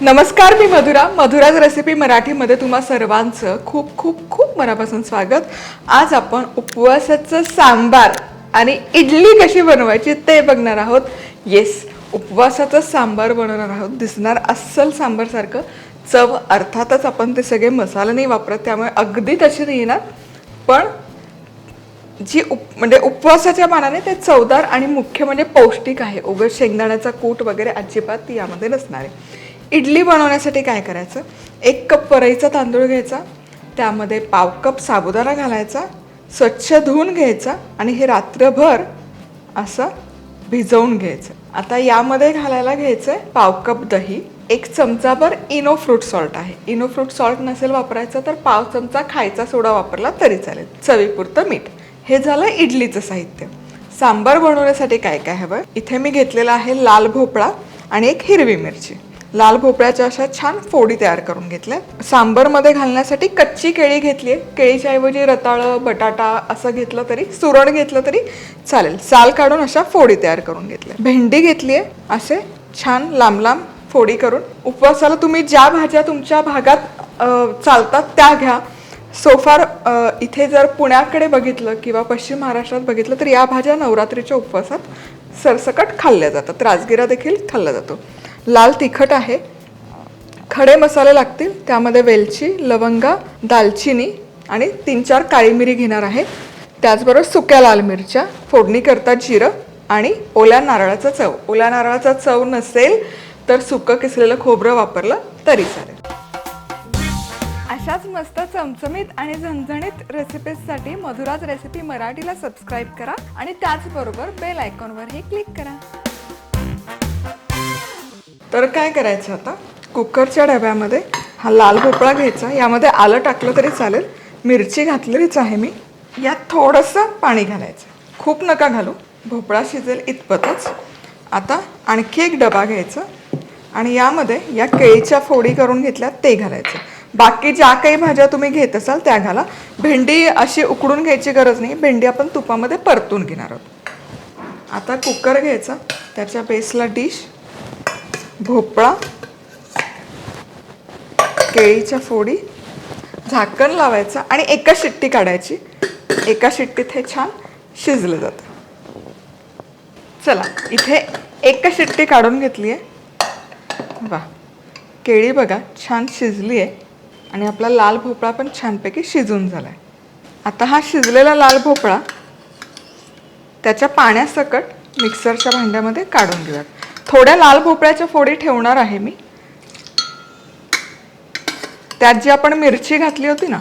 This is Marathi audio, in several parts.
नमस्कार मी मधुरा. मधुराज रेसिपी मराठीमध्ये तुम्हा सर्वांचं खूप खूप खूप मनापासून स्वागत. आज आपण उपवासाचं सांबार आणि इडली कशी बनवायची ते बघणार आहोत. येस उपवासाचं सांबार बनवणार आहोत. दिसणार अस्सल सांबारसारखं. चव अर्थातच आपण ते सगळे मसाले नाही वापरत त्यामुळे अगदी तशी नाही येणार. पण जी उप म्हणजे उपवासाच्या मानाने ते चवदार आणि मुख्य म्हणजे पौष्टिक आहे. उगाच शेंगदाण्याचा कूट वगैरे अजिबात यामध्ये नसणार आहे. इडली बनवण्यासाठी काय करायचं? एक कप परईचा तांदूळ घ्यायचा त्यामध्ये पाव कप साबुदाणा घालायचा स्वच्छ धुवून घ्यायचा आणि हे रात्रभर असं भिजवून घ्यायचं. आता यामध्ये घालायला घ्यायचं आहे पाव कप दही एक चमचाभर इनो फ्रूट सॉल्ट आहे. इनो फ्रूट सॉल्ट नसेल वापरायचं तर पाव चमचा खायचा सोडा वापरला तरी चालेल. चवीपुरतं मीठ. हे झालं इडलीचं साहित्य. सांबार बनवण्यासाठी काय काय हवं? इथे मी घेतलेलं आहे लाल भोपळा आणि एक हिरवी मिरची. लाल भोपळ्याच्या अशा छान फोडी तयार करून घेतल्या. सांबरमध्ये घालण्यासाठी कच्ची केळी घेतली आहे. केळीच्या ऐवजी रताळं बटाटा असं घेतलं तरी सुरण घेतलं तरी चालेल. साल काढून अशा फोडी तयार करून घेतल्या. भेंडी घेतली आहे. असे छान लांब लांब फोडी करून. उपवासाला तुम्ही ज्या भाज्या तुमच्या भागात चालतात त्या घ्या. सोफार इथे जर पुण्याकडे बघितलं किंवा पश्चिम महाराष्ट्रात बघितलं तर या भाज्या नवरात्रीच्या उपवासात सरसकट खाल्ल्या जातात. राजगिरा देखील खाल्ला जातो. लाल तिखट आहे. खडे मसाले लागतील त्यामध्ये वेलची लवंगा दालचिनी आणि तीन चार काळी मिरी घेणार आहे. त्याचबरोबर सुक्या लाल मिरच्या फोडणी करता जिरं आणि ओल्या नारळाचा चव. ओल्या नारळाचा चव नसेल तर सुकं किसलेलं खोबरं वापरलं तरी चालेल. अशाच मस्त चमचमीत आणि झणझणीत रेसिपीजसाठी मधुराज रेसिपी मराठीला सबस्क्राईब करा आणि त्याचबरोबर बेल आयकॉनवरही क्लिक करा. तर काय करायचं आता? कुकरच्या डब्यामध्ये हा लाल भोपळा घ्यायचा. यामध्ये आलं टाकलं तरी चालेल. मिरची घातलेलीच आहे मी. यात थोडंसं पाणी घालायचं. खूप नका घालू. भोपळा शिजेल इतपतच. आता आणखी एक डबा घ्यायचा. आणि यामध्ये या केळीच्या फोडी करून घेतल्या ते घालायचं. बाकी ज्या काही भाज्या तुम्ही घेत असाल त्या घाला. भेंडी अशी उकडून घ्यायची गरज नाही. भेंडी आपण तुपामध्ये परतून घेणार आहोत. आता कुकर घ्यायचा. त्याच्या बेसला डिश भोपळा केळीच्या फोडी झाकण लावायचं आणि एका शिट्टी काढायची. एका शिट्टीत हे छान शिजलं जातं. चला इथे एक शिट्टी काढून घेतली आहे. वा केळी बघा छान शिजली आहे. आणि आपला लाल भोपळा पण छानपैकी शिजून झाला आहे आता हा शिजलेला लाल भोपळा त्याच्या पाण्यासकट मिक्सरच्या भांड्यामध्ये काढून घेऊयात. थोड्या लाल भोपळ्याच्या फोडी ठेवणार आहे मी. त्यात जी आपण मिरची घातली होती ना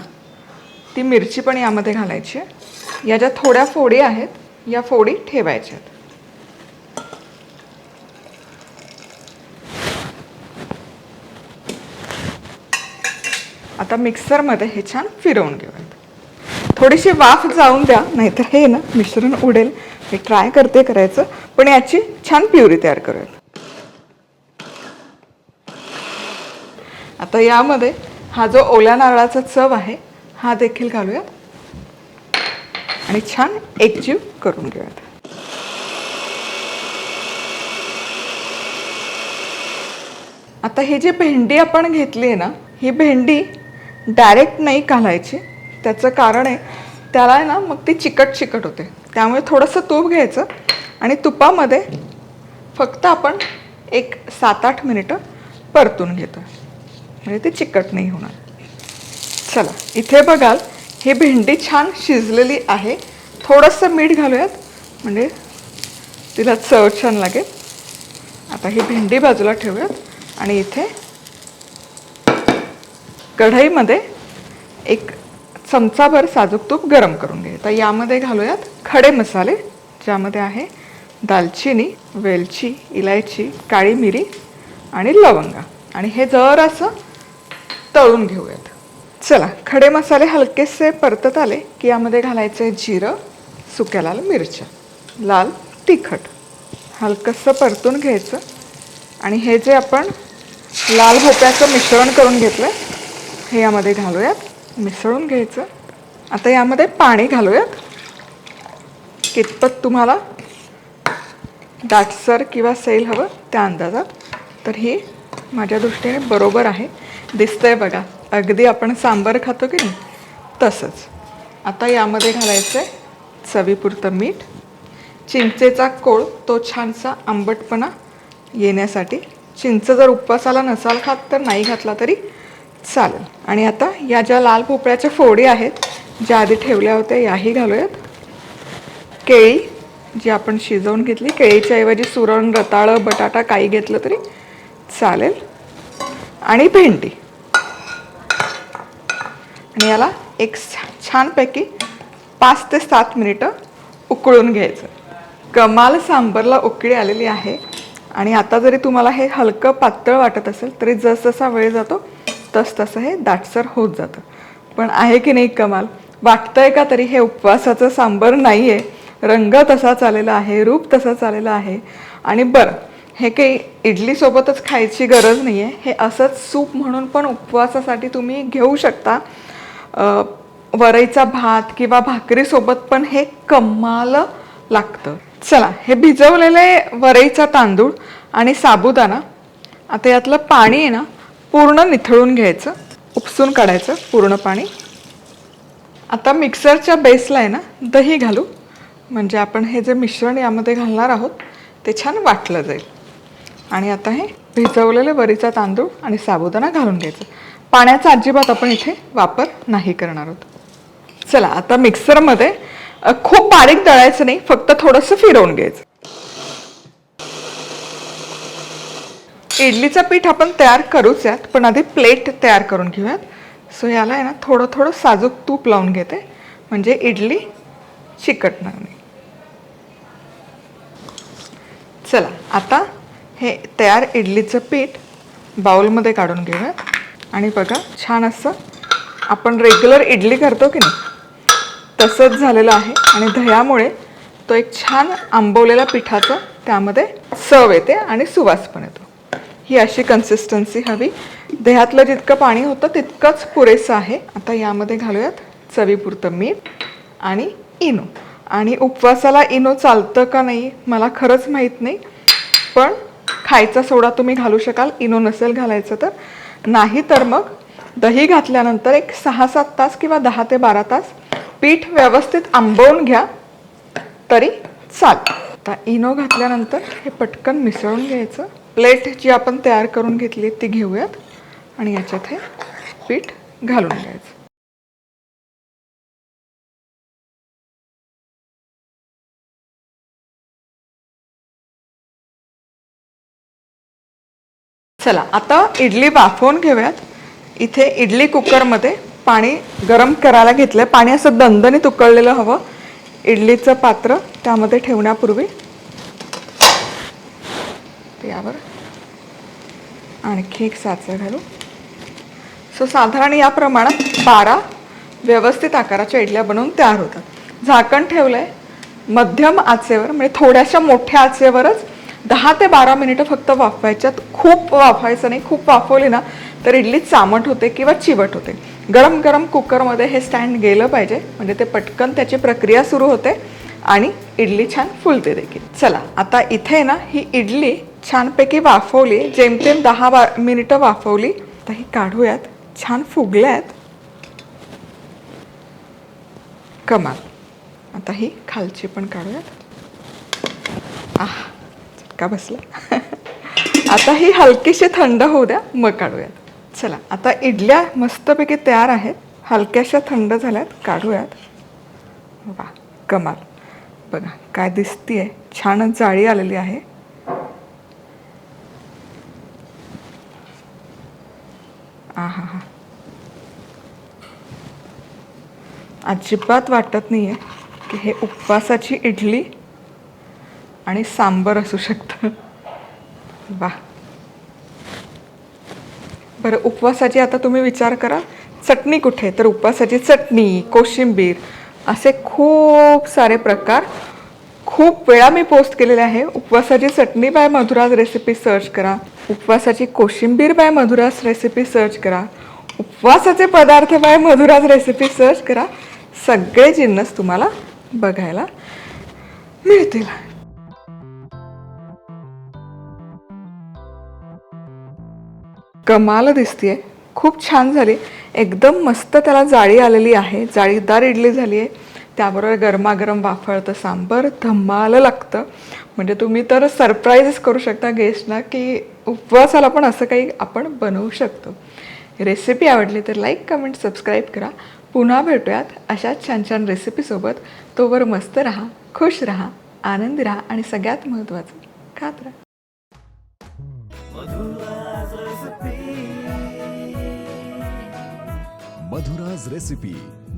ती मिरची पण यामध्ये घालायची आहे. या ज्या थोड्या फोडी आहेत या फोडी ठेवायच्या आहेत. आता मिक्सरमध्ये हे छान फिरवून घेऊया. थोडीशी वाफ जाऊन द्या नाहीतर हे ना मिश्रण उडेल. मी ट्राय करते करायचं पण याची छान प्युरी तयार करूयात. आता यामध्ये हा जो ओल्या नारळाचा चव आहे हा देखील घालूयात. आणि छान एकजीव करून घेऊयात. आता ही जी भेंडी आपण घेतली आहे ना ही भेंडी डायरेक्ट नाही घालायची. त्याचं कारण आहे त्याला आहे ना मग ती चिकट चिकट होते. त्यामुळे थोडंसं तूप घ्यायचं आणि तुपामध्ये फक्त आपण एक सात आठ मिनिटं परतून घेतो. म्हणजे ती चिकट नाही होणार. चला इथे बघाल ही भेंडी छान शिजलेली आहे. थोडंसं मीठ घालूयात. म्हणजे तिला चव छान लागेल. आता ही भेंडी बाजूला ठेवूयात. आणि इथे कढईमध्ये एक चमचाभर साजूक तूप गरम करून घे. तर यामध्ये घालूयात खडे मसाले ज्यामध्ये आहे दालचिनी वेलची इलायची काळी मिरी आणि लवंगा. आणि हे जरासं तळून घेऊयात. चला खडे मसाले हलकेसे परतत आले की यामध्ये घालायचं जिरं सुक्या लाल मिरच्या. लाल तिखट. हलकंसं परतून घ्यायचं. आणि हे जे आपण लाल भोप्याचं मिश्रण करून घेतलं हे यामध्ये घालूयात. मिसळून घ्यायचं. आता यामध्ये पाणी घालूयात. कितपत तुम्हाला दाटसर किंवा सैल हवं त्या अंदाजात. तर ही माझ्या दृष्टीने बरोबर आहे. दिसतंय बघा. अगदी आपण सांबर खातो की नाही? तसंच. आता यामध्ये घालायचं आहे चवीपुरतं मीठ. चिंचेचा कोळ तो छानसा आंबटपणा येण्यासाठी. चिंच जर उपवासाला नसाल खात तर नाही घातला तरी चालेल. आणि आता या ज्या लाल भोपळ्याच्या फोडी आहेत ज्या आधी ठेवल्या होत्या याही घालूयात. केळी जी आपण शिजवून घेतली केळीच्या ऐवजी सुरण रताळं बटाटा काही घेतलं तरी चालेल. आणि भेंडी. आणि याला एक छा- छानपैकी पाच ते सात मिनिटं उकळून घ्यायचं. कमाल सांबरला उकळी आलेली आहे. आणि आता जरी तुम्हाला हे हलकं पातळ वाटत असेल तरी जसजसा वेळ जातो तस तसं हे दाटसर होत जातं. पण आहे की नाही कमाल? वाटतंय का तरी हे उपवासाचं सांबर नाही आहे रंग तसाच आलेला आहे रूप तसा आलेलं आहे. आणि बरं हे काही इडलीसोबतच खायची गरज नाही आहे हे असंच सूप म्हणून पण उपवासासाठी तुम्ही घेऊ शकता. वरईचा भात किंवा भाकरीसोबत पण हे कमाल लागतं. चला हे भिजवलेले वरईचा तांदूळ आणि साबुदाणा. आता यातलं पाणी आहे ना पूर्ण निथळून घ्यायचं उपसून काढायचं पूर्ण पाणी. आता मिक्सरच्या बेसला आहे ना दही घालू. म्हणजे आपण हे जे मिश्रण यामध्ये घालणार आहोत ते छान वाटलं जाईल. आणि आता हे भिजवलेले वरीचा तांदूळ आणि साबुदाणा घालून घ्यायचं. पाण्याचा अजिबात आपण इथे वापर नाही करणार आहोत. चला आता मिक्सरमध्ये खूप बारीक दळायचं नाही फक्त थोडंसं फिरवून घ्यायचं. इडलीचं पीठ आपण तयार करूच यात पण आधी प्लेट तयार करून घेऊयात. सो याला आहे ना थोडं थोडं साजूक तूप लावून घेते. म्हणजे इडली चिकटणार नाही. चला आता हे तयार इडलीचं पीठ बाउलमध्ये काढून घेऊयात. आणि बघा छान असं आपण रेग्युलर इडली करतो की नाही तसंच झालेलं आहे. आणि दह्यामुळे तो एक छान आंबवलेल्या पिठाचं त्यामध्ये चव येते आणि सुवास पण येतो. ही अशी कन्सिस्टन्सी हवी. दह्यातलं जितकं पाणी होतं तितकंच पुरेसं आहे. आता यामध्ये घालूयात चवीपुरतं मीठ आणि इनो. आणि उपवासाला इनो चालतं का नाही मला खरंच माहीत नाही. पण खायचा सोडा तुम्ही घालू शकाल. इनो नसेल घालायचं तर. नाही तर मग दही घातल्यानंतर एक सहा सात तास किंवा दहा ते बारा तास पीठ व्यवस्थित आंबवून घ्या. तरी चाल आता इनो घातल्यानंतर हे पटकन मिसळून घ्यायचं. प्लेट जी आपण तयार करून घेतली ती घेऊयात आणि याच्यात हे पीठ घालून घ्यायचं. चला आता इडली वाफवून घेऊयात. इथे इडली कुकरमध्ये पाणी गरम करायला घेतलंय. पाणी असं दणदणीत उकळलेलं हवं. इडलीचं पात्र त्यामध्ये ठेवण्यापूर्वी यावर आणखी एक साचा घालू. सो साधारण या प्रमाणात बारा व्यवस्थित आकाराच्या इडल्या बनवून तयार होतात. झाकण ठेवलं आहे मध्यम आचेवर म्हणजे थोड्याशा मोठ्या आचेवरच दहा ते बारा मिनिटं फक्त वाफवायच्यात. खूप वाफवायचं नाही खूप वाफवली ना तर इडली चामट होते किंवा चिवट होते. गरम गरम कुकरमध्ये हे स्टँड गेलं पाहिजे म्हणजे ते पटकन त्याची प्रक्रिया सुरू होते आणि इडली छान फुलते देखील. चला आता इथे ना ही इडली छानपैकी वाफवली जेमतेम दहा बा मिनिटं वाफवली आता ही काढूयात. छान फुगल्यात. कमाल. आता ही खालची पण काढूयात. आह चटका बसला. आता ही हलकीशी थंड होऊ द्या मग काढूयात. चला आता इडल्या मस्तपैकी तयार आहेत. हलक्याशा थंड झाल्यात काढूयात. वा कमाल. बघा काय दिसतीये. छानच जाळी आलेली आहे. हा हा. अजिबात वाटत नाही आहे की हे उपवासाची इडली आणि सांबर असू शकतं. वा. बरं उपवासाची आता तुम्ही विचार करा. चटणी कुठे? तर उपवासाची चटणी कोशिंबीर असे खूप सारे प्रकार. खूप वेळा मी पोस्ट केलेले आहे. उपवासाची चटणी बाय मधुराज रेसिपी सर्च करा. उपवासाची कोशिंबीर बाय मधुराज रेसिपी सर्च करा. उपवासाचे पदार्थ बाय मधुराज रेसिपी सर्च करा. सगळे जिन्नस तुम्हाला बघायला मिळतील. कमाल दिसतीये. खूप छान झाली. एकदम मस्त त्याला जाळी आलेली आहे. जाळीदार इडली झाली आहे त्याबरोबर गरमागरम वाफळतं सांबर धम्माल लागतं. म्हणजे तुम्ही तर सरप्राईजच करू शकता गेस्टना की उपवासाला पण असं काही आपण बनवू शकतो. रेसिपी आवडली तर लाईक कमेंट सबस्क्राईब करा. पुन्हा भेटूयात अशाच छान छान रेसिपीसोबत तोवर मस्त राहा खुश राहा आनंदी राहा आणि सगळ्यात महत्त्वाचं खात राहा. मधुराज रेसिपी